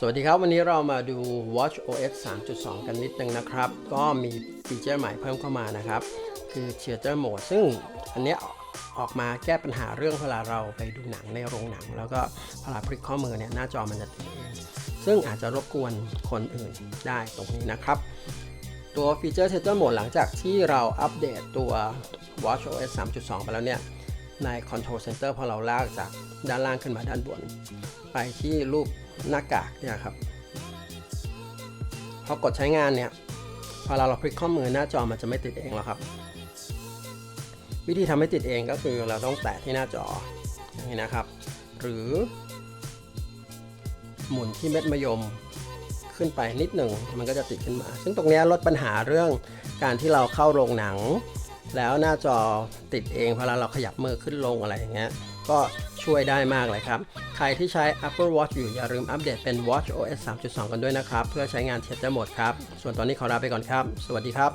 สวัสดีครับ วันนี้เรามาดู Watch OS 3.2 กันนิดนึงนะครับ ก็มีฟีเจอร์ใหม่เพิ่มเข้ามานะครับ คือ Theater Mode ซึ่งอันนี้ออกมาแก้ปัญหาเรื่องเวลาเราไปดูหนังในโรงหนัง แล้วก็เวลาพลิกข้อมือเนี่ยหน้าจอมันจะติดเองซึ่งอาจจะรบกวนคนอื่นได้ตรงนี้นะครับ ตัวฟีเจอร์ Theater Mode หลังจากที่เราอัปเดตตัว Watch OS 3.2 ไปแล้วเนี่ย ใน Control Center พอเราลากจากด้านล่างขึ้นมาด้านบน ไปที่รูปหน้ากากเนี่ยครับ พอกดใช้งานเนี่ยพอเราเราพลิกข้อมือหน้าจอมันจะไม่ติดเองแล้วครับ วิธีทำให้ติดเองก็คือเราต้องแตะที่หน้าจออย่างนี้นะครับ หรือ หมุนที่เม็ดมะยมขึ้นไปนิดหนึ่งมันก็จะติดขึ้นมา ซึ่งตรงเนี้ยลดปัญหาเรื่องการที่เราเข้าโรงหนัง แล้วหน้าจอติดเองเพราเราขยับมือขึ้นลงอะไรอย่างเงี้ยก็ช่วยได้มากเลยครับ ใครที่ใช้ Apple Watch อยู่อย่าลืมอัปเดตเป็น Watch OS 3.2 กันด้วยนะครับ เพื่อใช้งาน Theater Mode ครับ ส่วนตอนนี้ขอลาไปก่อนครับ สวัสดีครับ